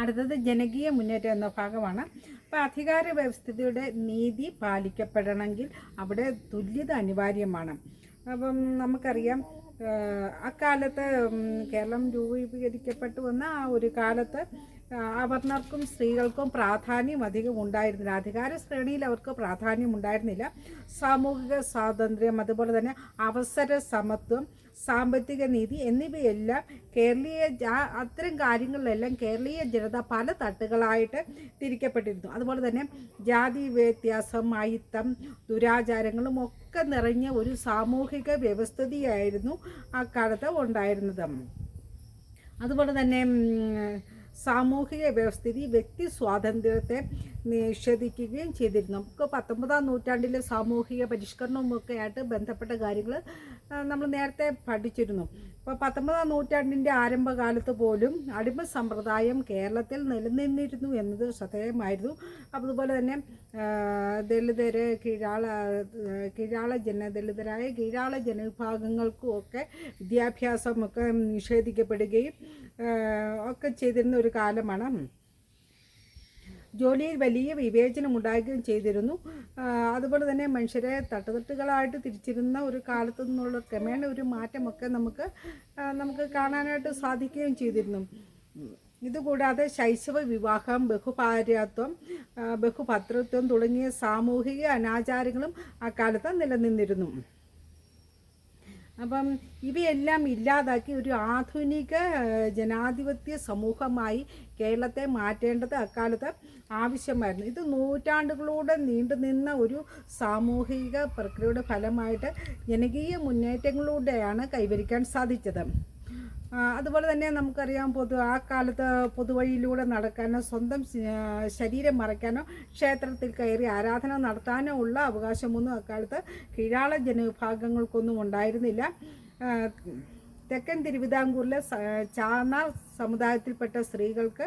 അടുത്തത് ജനകീയ മുന്നേറ്റം എന്ന ഭാഗമാണ്. അപ്പോൾ അധികാര വ്യവസ്ഥിതിയുടെ നീതി പാലിക്കപ്പെടണമെങ്കിൽ അവിടെ തുല്യത അനിവാര്യമാണ്. അപ്പം നമുക്കറിയാം അക്കാലത്ത് കേരളം രൂപീകരിക്കപ്പെട്ടു വന്ന ആ ഒരു കാലത്ത് അവർണർക്കും സ്ത്രീകൾക്കും പ്രാധാന്യം അധികം ഉണ്ടായിരുന്നില്ല. അധികാര ശ്രേണിയിൽ അവർക്ക് പ്രാധാന്യം ഉണ്ടായിരുന്നില്ല. സാമൂഹിക സ്വാതന്ത്ര്യം അതുപോലെ തന്നെ അവസര സമത്വം സാമ്പത്തിക നീതി എന്നിവയെല്ലാം കേരളീയ അത്തരം കാര്യങ്ങളിലെല്ലാം കേരളീയ ജനത പല തട്ടുകളായിട്ട് തിരിക്കപ്പെട്ടിരുന്നു. അതുപോലെ തന്നെ ജാതി വ്യത്യാസം അയിത്തം ദുരാചാരങ്ങളും ഒക്കെ നിറഞ്ഞ ഒരു സാമൂഹിക വ്യവസ്ഥിതിയായിരുന്നു അക്കാലത്ത് ഉണ്ടായിരുന്നത്. അതുപോലെ തന്നെ സാമൂഹിക വ്യവസ്ഥിതി വ്യക്തി സ്വാതന്ത്ര്യത്തെ നിഷേധിക്കുകയും ചെയ്തിരുന്നു. നമുക്ക് പത്തൊമ്പതാം നൂറ്റാണ്ടിലെ സാമൂഹിക പരിഷ്കരണവുമൊക്കെ ആയിട്ട് ബന്ധപ്പെട്ട കാര്യങ്ങൾ നമ്മൾ നേരത്തെ പഠിച്ചിരുന്നു. അപ്പോൾ പത്തൊമ്പതാം നൂറ്റാണ്ടിന്റെ ആരംഭകാലത്ത് പോലും അടിമ സമ്പ്രദായം കേരളത്തിൽ നിലനിന്നിരുന്നു എന്നത് ശ്രദ്ധേയമായിരുന്നു. അതുപോലെ തന്നെ ദളിതര് കീഴാള കീഴാള ജന ദളിതരായ കീഴാള ജനവിഭാഗങ്ങൾക്കും ഒക്കെ വിദ്യാഭ്യാസമൊക്കെ നിഷേധിക്കപ്പെടുകയും ഒക്കെ ചെയ്തിരുന്ന ഒരു കാലമാണ്. ജോലിയിൽ വലിയ വിവേചനം ഉണ്ടാകുകയും ചെയ്തിരുന്നു. അതുപോലെ തന്നെ മനുഷ്യരെ തട്ടുതട്ടുകളായിട്ട് തിരിച്ചിരുന്ന ഒരു കാലത്തു നിന്നുള്ള ക്രമേണ ഒരു മാറ്റമൊക്കെ നമുക്ക് നമുക്ക് കാണാനായിട്ട് സാധിക്കുകയും ചെയ്തിരുന്നു. ഇതുകൂടാതെ ശൈശവ വിവാഹം ബഹുഭാര്യത്വം ബഹുഭദ്രത്വം തുടങ്ങിയ സാമൂഹിക അനാചാരങ്ങളും അക്കാലത്ത് നിലനിന്നിരുന്നു. അപ്പം ഇവയെല്ലാം ഇല്ലാതാക്കി ഒരു ആധുനിക ജനാധിപത്യ സമൂഹമായി കേരളത്തെ മാറ്റേണ്ടത് അക്കാലത്ത് ആവശ്യമായിരുന്നു. ഇത് നൂറ്റാണ്ടുകളോടെ നീണ്ടുനിന്ന ഒരു സാമൂഹിക പ്രക്രിയയുടെ ഫലമായിട്ട് ജനകീയ മുന്നേറ്റങ്ങളിലൂടെയാണ് കൈവരിക്കാൻ സാധിച്ചത്. അതുപോലെ തന്നെ നമുക്കറിയാം പൊതു ആ കാലത്ത് പൊതുവഴിയിലൂടെ നടക്കാനോ സ്വന്തം ശരീരം മറയ്ക്കാനോ ക്ഷേത്രത്തിൽ കയറി ആരാധന നടത്താനോ ഉള്ള അവകാശമൊന്നും അക്കാലത്ത് കീഴാള ജനവിഭാഗങ്ങൾക്കൊന്നും ഉണ്ടായിരുന്നില്ല. തെക്കൻ തിരുവിതാംകൂറിലെ ചാർണാർ സമുദായത്തിൽപ്പെട്ട സ്ത്രീകൾക്ക്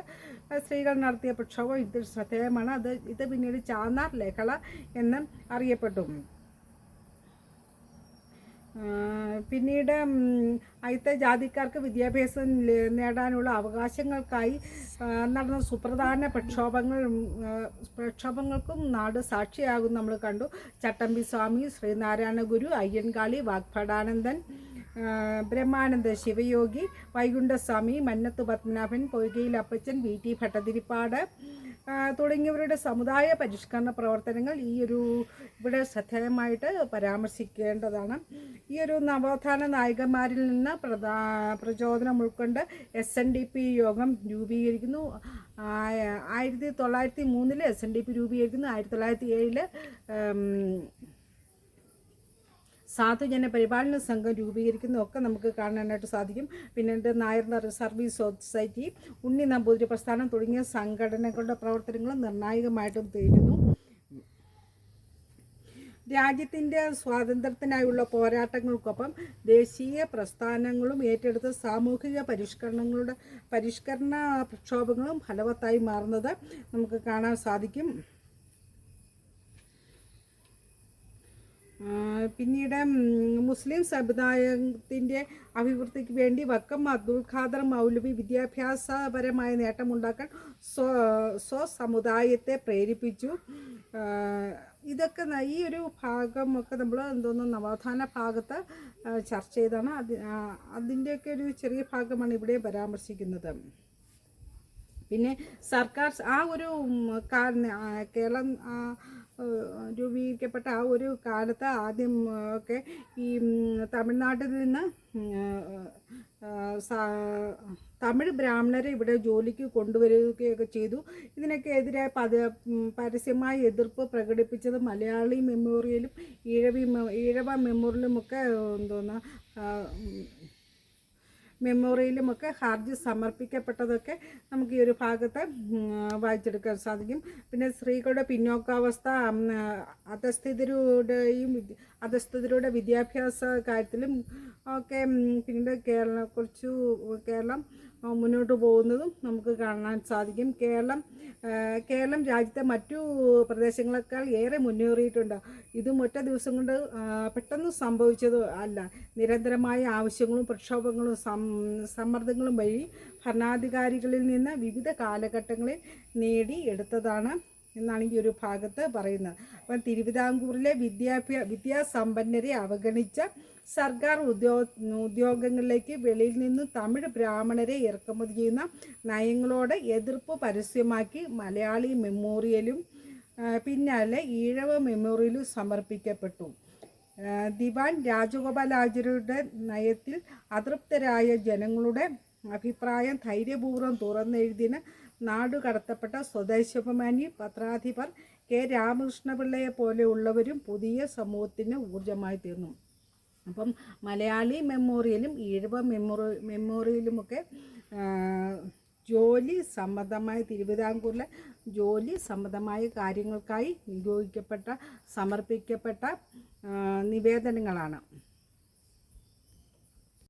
സ്ത്രീകൾ നടത്തിയ പ്രക്ഷോഭം ഇത് ശ്രദ്ധേയമാണ്. അത് ഇത് പിന്നീട് ചാന്നാർ ലഹള എന്ന് അറിയപ്പെട്ടു. പിന്നീട് അയത്തെ ജാതിക്കാർക്ക് വിദ്യാഭ്യാസം നേടാനുള്ള അവകാശങ്ങൾക്കായി നടന്ന സുപ്രധാന പ്രക്ഷോഭങ്ങൾ പ്രക്ഷോഭങ്ങൾക്കും നാട് സാക്ഷിയാകും നമ്മൾ കണ്ടു. ചട്ടമ്പി സ്വാമി ശ്രീനാരായണ ഗുരു അയ്യൻകാളി വാഗ്ഭടാനന്ദൻ ബ്രഹ്മാനന്ദ ശിവയോഗി വൈകുണ്ഠസ്വാമി മന്നത്ത് പത്മനാഭൻ പൊയ്കയിൽ അപ്പച്ചൻ വി ടി ഭട്ടതിരിപ്പാട് തുടങ്ങിയവരുടെ സമുദായ പരിഷ്കരണ പ്രവർത്തനങ്ങൾ ഈ ഒരു ഇവിടെ ശ്രദ്ധേയമായിട്ട് പരാമർശിക്കേണ്ടതാണ്. ഈ ഒരു നവോത്ഥാന നായകന്മാരിൽ നിന്ന് പ്രധാ പ്രചോദനം ഉൾക്കൊണ്ട് എസ് എൻ ഡി പി യോഗം രൂപീകരിക്കുന്നു. ആയിരത്തി തൊള്ളായിരത്തി മൂന്നിൽ എസ് എൻ ഡി പി രൂപീകരിക്കുന്നു. ആയിരത്തി തൊള്ളായിരത്തി ഏഴിൽ സാധുജന പരിപാലന സംഘം രൂപീകരിക്കുന്നതൊക്കെ നമുക്ക് കാണാനായിട്ട് സാധിക്കും. പിന്നീട് നായർ സർവീസ് സൊസൈറ്റി ഉണ്ണി നമ്പൂതിരി പ്രസ്ഥാനം തുടങ്ങിയ സംഘടനകളുടെ പ്രവർത്തനങ്ങളും നിർണായകമായിട്ടും തീരുന്നു. രാജ്യത്തിന്റെ സ്വാതന്ത്ര്യത്തിനായുള്ള പോരാട്ടങ്ങൾക്കൊപ്പം ദേശീയ പ്രസ്ഥാനങ്ങളും ഏറ്റെടുത്ത സാമൂഹിക പരിഷ്കരണങ്ങളുടെ പരിഷ്കരണ പ്രക്ഷോഭങ്ങളും ഫലവത്തായി മാറുന്നത് നമുക്ക് കാണാൻ സാധിക്കും. പിന്നീട് മുസ്ലിം സമുദായത്തിന്റെ അഭിവൃദ്ധിക്ക് വേണ്ടി വക്കം അബ്ദുൽ ഖാദർ മൗലവി വിദ്യാഭ്യാസപരമായ നേട്ടമുണ്ടാക്കാൻ സ്വ സ്വസമുദായത്തെ പ്രേരിപ്പിച്ചു. ഇതൊക്കെ ഈ ഒരു ഭാഗമൊക്കെ നമ്മൾ എന്തോന്നു നവോത്ഥാന ഭാഗത്ത് ചർച്ച ചെയ്താണ്. അതി അതിന്റെയൊക്കെ ഒരു ചെറിയ ഭാഗമാണ് ഇവിടെ പരാമർശിക്കുന്നത്. പിന്നെ സർക്കാർ ആ ഒരു കേരളം രൂപീകരിക്കപ്പെട്ട ആ ഒരു കാലത്ത് ആദ്യം ഒക്കെ ഈ തമിഴ്നാട്ടിൽ നിന്ന് തമിഴ് ബ്രാഹ്മണരെ ഇവിടെ ജോലിക്ക് കൊണ്ടുവരികയൊക്കെ ചെയ്തു. ഇതിനൊക്കെ എതിരെ പത പരസ്യമായ എതിർപ്പ് പ്രകടിപ്പിച്ചത് മലയാളി മെമ്മോറിയലും ഈഴവി ഈഴവ മെമ്മോറിയലുമൊക്കെ എന്തോന്നാ മെമ്മോറിയലുമൊക്കെ ഹർജി സമർപ്പിക്കപ്പെട്ടതൊക്കെ നമുക്ക് ഈ ഒരു ഭാഗത്ത് വായിച്ചെടുക്കാൻ സാധിക്കും. പിന്നെ സ്ത്രീകളുടെ പിന്നോക്കാവസ്ഥ അധസ്ഥിതരുടെയും അധസ്ഥിതരുടെ വിദ്യാഭ്യാസ കാര്യത്തിലും ഒക്കെ പിന്നീട് കേരളത്തെക്കുറിച്ചു കുറച്ചു കേരളം മുന്നോട്ട് പോകുന്നതും നമുക്ക് കാണാൻ സാധിക്കും. കേരളം കേരളം രാജ്യത്തെ മറ്റു പ്രദേശങ്ങളെക്കാൾ ഏറെ മുന്നേറിയിട്ടുണ്ട്. ഇതും ഒറ്റ ദിവസം കൊണ്ട് പെട്ടെന്ന് സംഭവിച്ചത് അല്ല. നിരന്തരമായ ആവശ്യങ്ങളും പ്രക്ഷോഭങ്ങളും സമ്മർദ്ദങ്ങളും വഴി ഭരണാധികാരികളിൽ നിന്ന് വിവിധ കാലഘട്ടങ്ങളിൽ നേടി എടുത്തതാണ് എന്നാണ് ഈ ഒരു ഭാഗത്ത് പറയുന്നത്. അപ്പം തിരുവിതാംകൂറിലെ വിദ്യാഭ്യാ വിദ്യാസമ്പന്നരെ അവഗണിച്ച സർക്കാർ ഉദ്യോഗ ഉദ്യോഗങ്ങളിലേക്ക് വെളിയിൽ നിന്നും തമിഴ് ബ്രാഹ്മണരെ ഇറക്കുമതി ചെയ്യുന്ന നയങ്ങളോട് എതിർപ്പ് പരസ്യമാക്കി മലയാളി മെമ്മോറിയലും പിന്നാലെ ഈഴവ മെമ്മോറിയലും സമർപ്പിക്കപ്പെട്ടു. ദിവാൻ രാജഗോപാലാചാര്യരുടെ നയത്തിൽ അതൃപ്തരായ ജനങ്ങളുടെ അഭിപ്രായം ധൈര്യപൂർവം തുറന്നെഴുതിന് നാടുകടത്തപ്പെട്ട സ്വദേശാഭിമാനി പത്രാധിപർ കെ രാമകൃഷ്ണപിള്ളയെ പോലെയുള്ളവരും പുതിയ സമൂഹത്തിന് ഊർജമായി തീർന്നു. അപ്പം മലയാളി മെമ്മോറിയലും ഈഴവ മെമ്മോറി മെമ്മോറിയലുമൊക്കെ ജോലി സംബന്ധമായ തിരുവിതാംകൂറിലെ ജോലി സംബന്ധമായ കാര്യങ്ങൾക്കായി നിയോഗിക്കപ്പെട്ട സമർപ്പിക്കപ്പെട്ട നിവേദനങ്ങളാണ്.